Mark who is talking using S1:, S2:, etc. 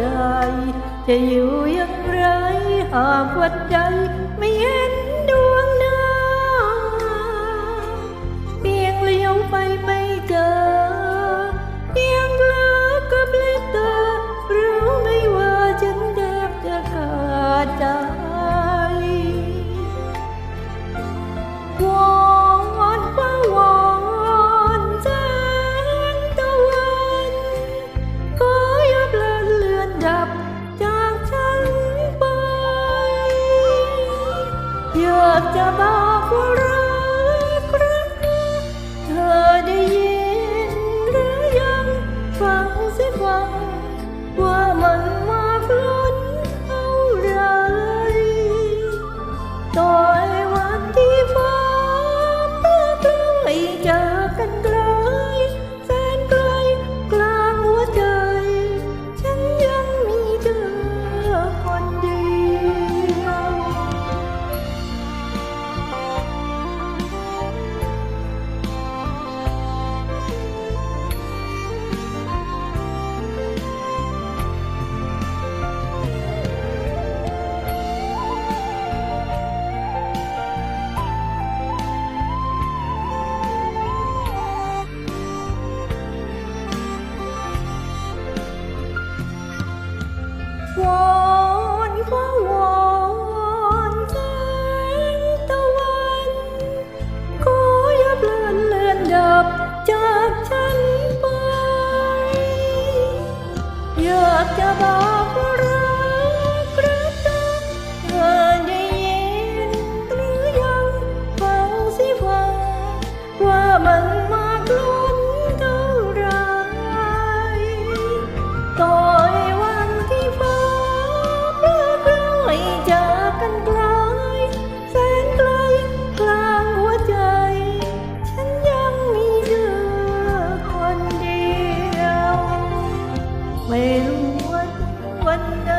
S1: จ จะอยู่อย่างไร หากวัดใจไม่ อยากจะบอกว่า รู้วันวันใด